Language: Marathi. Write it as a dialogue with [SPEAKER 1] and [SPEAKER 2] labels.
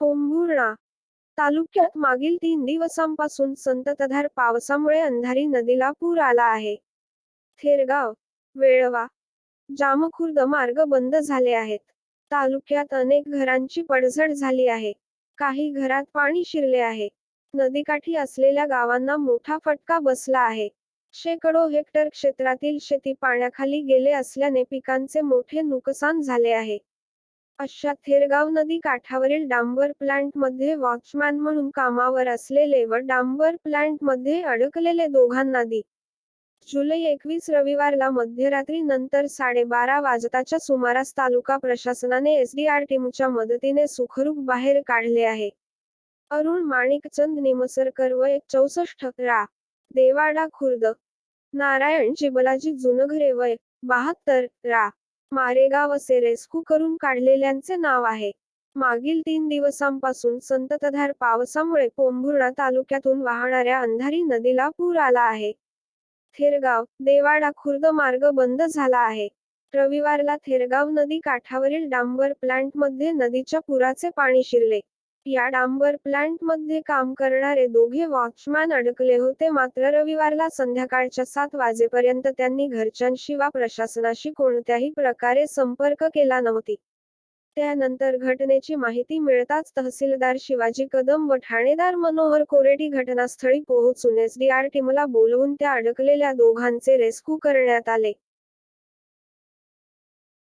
[SPEAKER 1] पोंभुर्णा तालुक्यात मागील तीन दिवसांपासून संततधार पावसामुळे अंधारी नदीला पूर आला आहे. थेरगाव वेळवा जामखुर्द मार्ग बंद झाले आहेत. तालुक्यात अनेक घरांची पडझड झाली आहे. काही घरात पाणी शिरले आहे. नदीकाठी असलेल्या गावांना मोठा फटका बसला आहे. शेकडो हेक्टर क्षेत्रातील शेती पाण्याखाली गेले असल्याने पिकांचे मोठे नुकसान झाले आहे. अशा थेरगाव नदी काठावरील डांबर प्लांटमध्ये वॉचमॅन म्हणून कामावर असलेले व डांबर प्लांटमध्ये अडकलेले दोघांना दि. जुलै एकवीस रविवारला मध्यरात्री नंतर साडेबारा वाजताच्या सुमारास तालुका प्रशासनाने एसडीआर टीमच्या मदतीने सुखरूप बाहेर काढले आहे. अरुण माणिकचंद निमसरकर वय चौसष्ट रा. देवाडा खुर्द. नारायण जिबलाजी जुनघरे वय बहात्तर रा. मारेगाव असे रेस्क्यू करून काढलेल्यांचे नाव आहे. मागील तीन दिवसांपासून संततधार पावसामुळे पोंभुर्णा तालुक्यातून वाहणाऱ्या अंधारी नदीला पूर आला आहे. थेरगाव देवाडा खुर्द मार्ग बंद झाला आहे. रविवारला थेरगाव नदी काठावरील डांबर प्लांटमध्ये नदीच्या पुराचे पाणी शिरले. या डांबर प्लांटमध्ये काम करणारे दोघे वॉचमॅन अडकले होते. मात्र रविवारला संध्याकाळच्या सात वाजेपर्यंत त्यांनी घरच्यांशी वा प्रशासनाशी कोणत्याही प्रकारे संपर्क केला नव्हती. त्यानंतर घटनेची माहिती मिळताच तहसीलदार शिवाजी कदम व ठाणेदार मनोहर कोरेटी घटनास्थळी पोहोचून एसडीआर टीमला बोलवून त्या अडकलेल्या दोघांचे रेस्क्यू करण्यात आले.